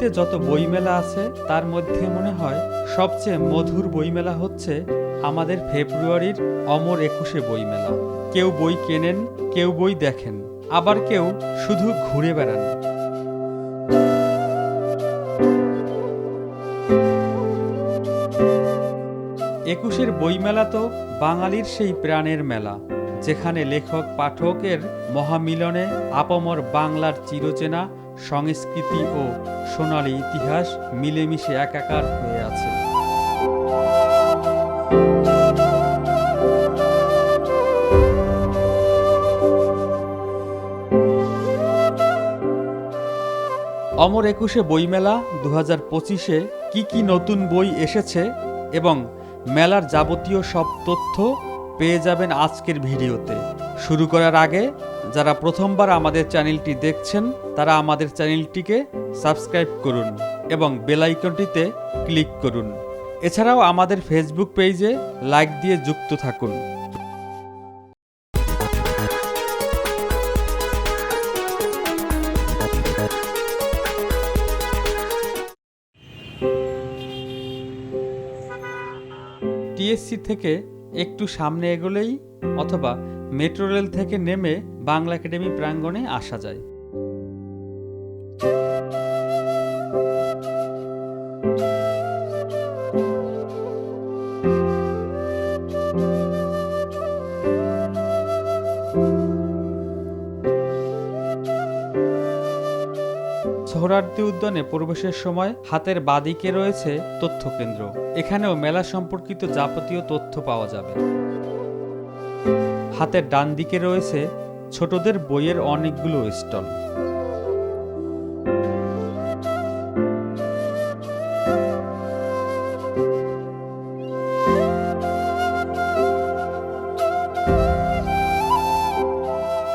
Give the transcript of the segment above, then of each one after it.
পৃথিবীতে যত বইমেলা আছে, তার মধ্যে মনে হয় সবচেয়ে মধুর বইমেলা হচ্ছে আমাদের ফেব্রুয়ারির অমর একুশে বইমেলা। কেউ বই কেনেন, কেউ বই দেখেন, আবার কেউ শুধু ঘুরে বেড়ান। একুশের বইমেলা তো বাঙালির সেই প্রাণের মেলা, যেখানে লেখক, পাঠকের মহামিলনে আপমর বাংলার চিরচেনা সংস্কৃতি ও সোনালী ইতিহাস মিলেমিশে একাকার হয়ে আছে। অমর একুশে বইমেলা দু হাজার পঁচিশে কী কী নতুন বই এসেছে এবং মেলার যাবতীয় সব তথ্য পেয়ে যাবেন আজকের ভিডিওতে। শুরু করার আগে যারা প্রথমবার আমাদের চ্যানেলটি দেখছেন, তারা আমাদের চ্যানেলটিকে সাবস্ক্রাইব করুন এবং বেল আইকনটিতে ক্লিক করুন। এছাড়াও আমাদের ফেসবুক পেজে লাইক দিয়ে যুক্ত থাকুন। টিএসসি থেকে একটু সামনে এগোলেই অথবা মেট্রো রেল থেকে নেমে বাংলা একাডেমি প্রাঙ্গণে আসা যায়। সোহরার্দি উদ্যানে প্রবেশের সময় হাতের বাদিকে রয়েছে তথ্য কেন্দ্র এখানেও মেলা সম্পর্কিত যাবতীয় তথ্য পাওয়া যাবে। হাতের ডান দিকে রয়েছে ছোটদের বইয়ের অনেকগুলো স্টল।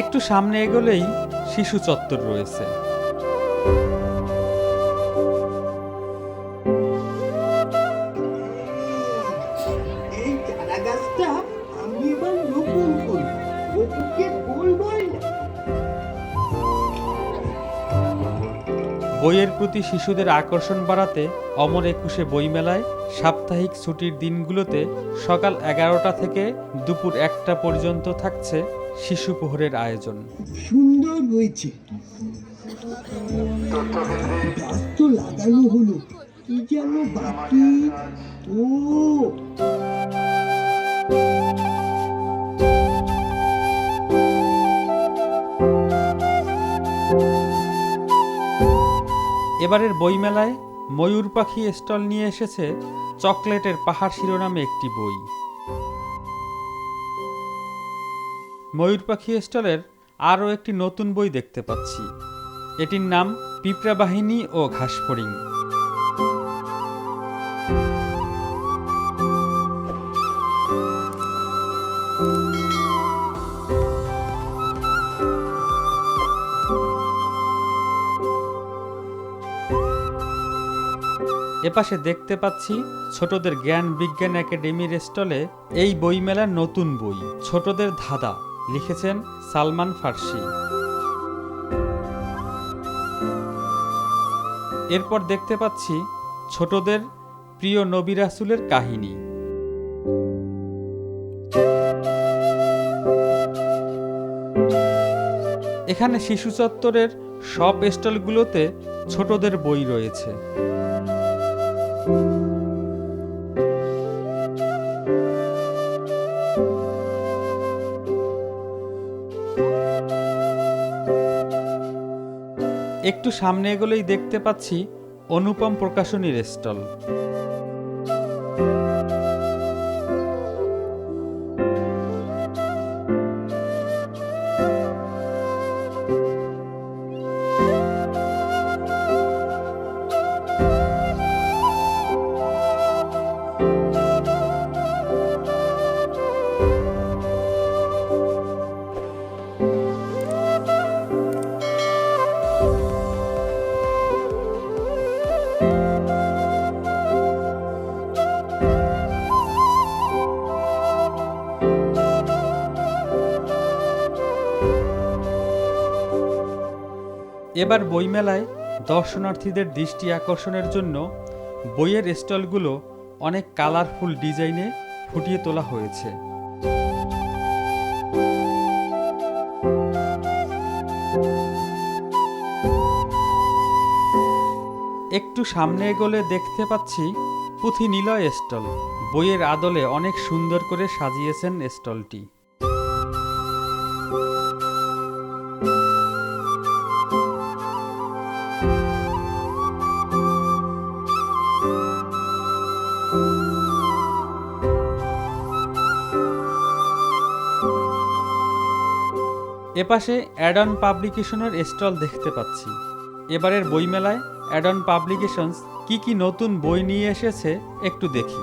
একটু সামনে এগোলেই শিশু চত্বর রয়েছে। বইয়ের প্রতি শিশুদের আকর্ষণ বাড়াতে অমর একুশে বইমেলায় সাপ্তাহিক ছুটির দিনগুলোতে সকাল এগারোটা থেকে দুপুর একটা পর্যন্ত থাকছে শিশু প্রহরের আয়োজন। সুন্দর হয়েছে লাগানো হলো। কি যেন বাকি? ও! এবারের বইমেলায় ময়ূর পাখি স্টল নিয়ে এসেছে চকলেটের পাহাড় শিরোনামে একটি বই। ময়ূর পাখি স্টলের আরও একটি নতুন বই দেখতে পাচ্ছি। এটির নাম পিঁপড়া বাহিনী ও ঘাসফড়িং এপাশে দেখতে পাচ্ছি ছোটদের জ্ঞান বিজ্ঞান একাডেমির স্টলে এই বইমেলার নতুন বই, ছোটদের ধাঁধা, লিখেছেন সালমান ফার্সি। এরপর দেখতে পাচ্ছি ছোটদের প্রিয় নবী রাসুলের কাহিনী। এখানে শিশু চত্বরের সব স্টলগুলোতে ছোটদের বই রয়েছে। একটু সামনে এগোলেই দেখতে পাচ্ছি অনুপম প্রকাশনীর স্টল। এবার বইমেলায় দর্শনার্থীদের দৃষ্টি আকর্ষণের জন্য বইয়ের স্টলগুলো অনেক কালারফুল ডিজাইনে ফুটিয়ে তোলা হয়েছে। একটু সামনে এগোলে দেখতে পাচ্ছি পুঁথি নিলয় স্টল। বইয়ের আদলে অনেক সুন্দর করে সাজিয়েছেন স্টলটি। এপাশে অ্যাডন পাবলিকেশনের স্টল দেখতে পাচ্ছি। এবারের বইমেলায় অ্যাডন পাবলিকেশনস কি কি নতুন বই নিয়ে এসেছে একটু দেখি।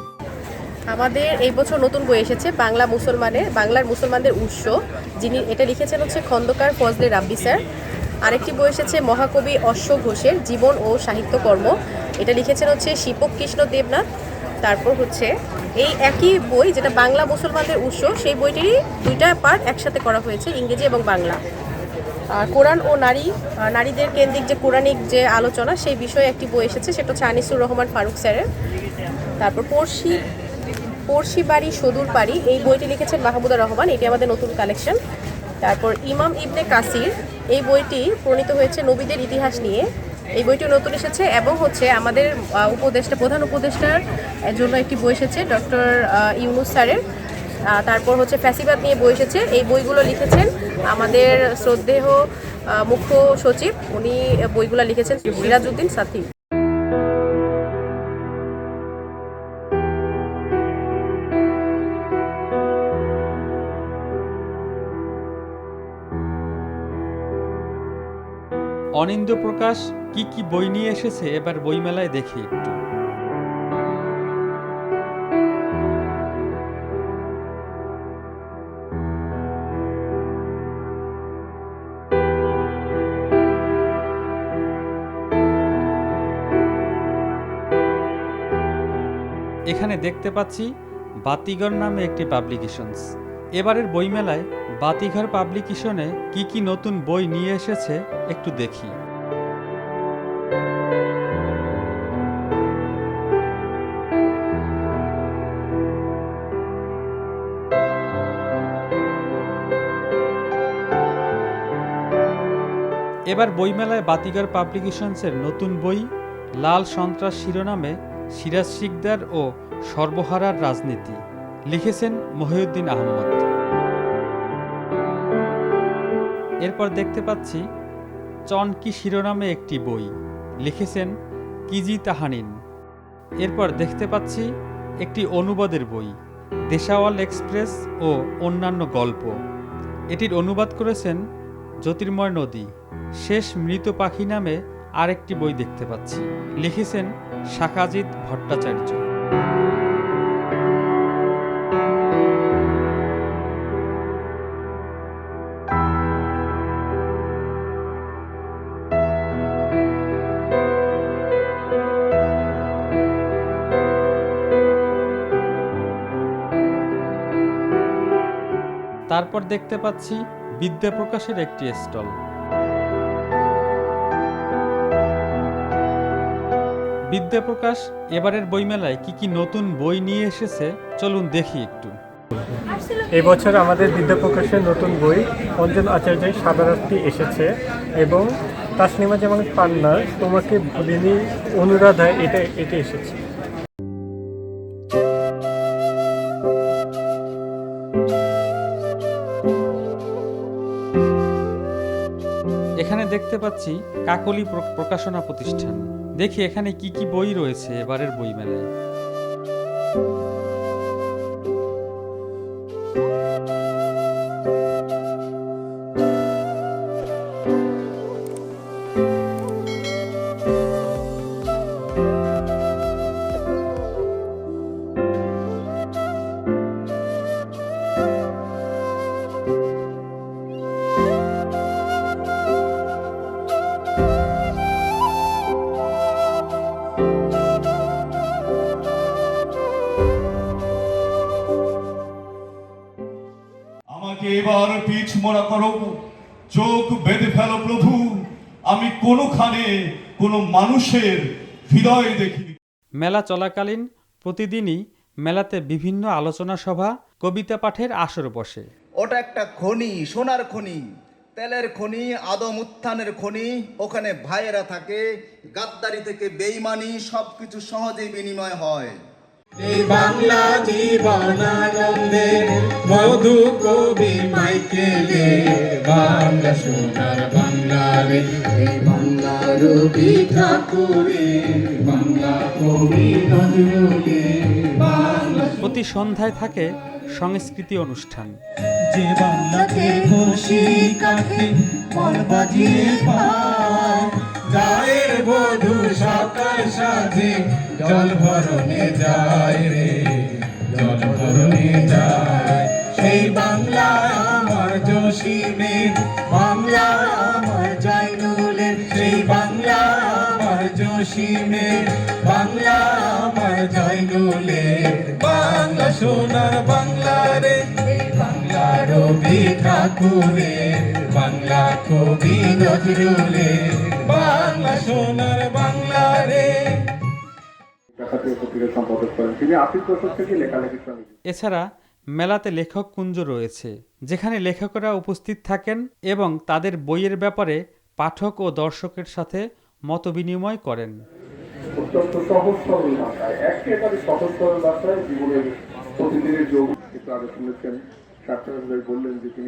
আমাদের এই বছর নতুন বই এসেছে বাংলা মুসলমানের, বাংলার মুসলমানদের উৎস, যিনি এটা লিখেছেন হচ্ছে খন্দকার ফজলে রাব্বি স্যার। আরেকটি বই এসেছে মহাকবি অশ্ব ঘোষের, জীবন ও সাহিত্যকর্ম এটা লিখেছেন হচ্ছে শিপক কৃষ্ণ দেবনাথ। তারপর হচ্ছে এই একই বই যেটা বাংলা মুসলমানদের উৎস, সেই বইটিরই দুইটা পার্ট একসাথে করা হয়েছে, ইংরেজি এবং বাংলা। আর কোরআন ও নারী নারীদের কেন্দ্রিক যে কোরআনিক যে আলোচনা, সেই বিষয়ে একটি বই এসেছে, সেটা হচ্ছে আনিসুর রহমান ফারুক স্যারের। তারপর পড়শি পড়শি বাড়ি সদুর পাড়ি, এই বইটি লিখেছেন মাহমুদুর রহমান, এটি আমাদের নতুন কালেকশন তারপর ইমাম ইবনে কাসির, এই বইটি প্রণীত হয়েছে নবীদের ইতিহাস নিয়ে। এই বইটি নতুন এসেছে এবং হচ্ছে আমাদের উপদেষ্টা, প্রধান উপদেষ্টার জন্য একটি বই এসেছে, ডক্টর ইউনুস স্যারের। তারপর হচ্ছে ফ্যাসিবাদ নিয়ে বই এসেছে। এই বইগুলো লিখেছেন আমাদের শ্রদ্ধেয় মুখ্য সচিব। উনি বইগুলো লিখেছেন সিরাজউদ্দিন সাথী। অনিন্দ প্রকাশ, কি কি বই নিয়ে এসেছে? এবার বইমেলায় দেখি একটু। এখানে দেখতে পাচ্ছি বাতিগর নামে একটি পাবলিকেশনস এবারের বইমেলায় বাতিঘর পাবলিকেশনে কি কি নতুন বই নিয়ে এসেছে একটু দেখি। এবার বইমেলায় বাতিঘর পাবলিকেশনসের নতুন বই, লাল সন্ত্রাস শিরোনামে সিরাজ শিকদার ও সর্বহারার রাজনীতি, লিখেছেন মহিউদ্দিন আহমদ। এরপর দেখতে পাচ্ছি চনকি শিরোনামে একটি বই, লিখেছেন কিজি তাহানিন। এরপর দেখতে পাচ্ছি, একটি অনুবাদের বই, দেশাওয়াল এক্সপ্রেস ও অন্যান্য গল্প। এটির অনুবাদ করেছেন জ্যোতির্ময় নদী। শেষ মৃত পাখি নামে আরেকটি বই দেখতে পাচ্ছি, লিখেছেন শাকাজিৎ ভট্টাচার্য। তারপর দেখতে পাচ্ছি বিদ্যা প্রকাশের একটি স্টল। বিদ্যাপ্রকাশ এবারের বইমেলায় কি কি নতুন বই নিয়ে এসেছে? চলুন দেখি একটু। এই বছর আমাদের বিদ্যাপ্রকাশের নতুন বই অঞ্জন আচার্যের সাদারাতটি এসেছে এবং তাসনিমা জামান পান্নার তোমাকে ভুলিনি অনুরাধা এটা এটা এসেছে। দেখতে পাচ্ছি কাকলি প্র- প্রকাশনা প্রতিষ্ঠান। দেখি এখানে কি কি বই রয়েছে এবারের বইমেলায়। আমাকে এবার পিছ মোড়া করো। চোখ বেঁধে ফেলো প্রভু। আমি কোনোখানে কোনো মানুষের হৃদয় দেখি মেলা চলাকালীন প্রতিদিনই মেলাতে বিভিন্ন আলোচনা সভা কবিতা পাঠের আসর বসে। ওটা একটা খনি সোনার খনি তেলের খনি আদম উত্থানের খনি ওখানে ভাইয়েরা থাকে গাদ্দারি থেকে বেইমানি সবকিছু সহজেই বিনিময় হয়। বাংলা জীবনানন্দে মধু কবি মাইকেলে বাংলা সোনার বাংলারে বাংলা রবি ঠাকুরে বাংলা কবি নজরুলে প্রতি সন্ধ্যায় থাকে সংস্কৃতি অনুষ্ঠান। যে বাংলাতে খুশি কাকে বাজিয়ে পায় গায়ের বধু সকাল সাজে জল ভরণে যায় রে, জল ভরণে যায়। সেই বাংলা আমার জসিমের বাংলা আমার জয়নুলের সেই বাংলা আমার জসিমের বাংলা আমার জয়নুলের বাংলা সোনার বাংলা রে, বাংলা রবি ঠাকুরের। বাংলা কবি নজরুলের। বাংলা সোনার বাংলা রে। করেন। এছাড়া মেলাতে লেখক কুঞ্জ রয়েছে যেখানে লেখকরা উপস্থিত থাকেন এবং তাদের বইয়ের ব্যাপারে পাঠক ও দর্শকের সাথে মতবিনিময় করেন। অত্যন্ত সহজ সরল ভাষায় একেবারে সহজ সরল ভাষায় জীবনের প্রতিদিনের যোগ। একটু আগে শুনেছেন বললেন যে তিনি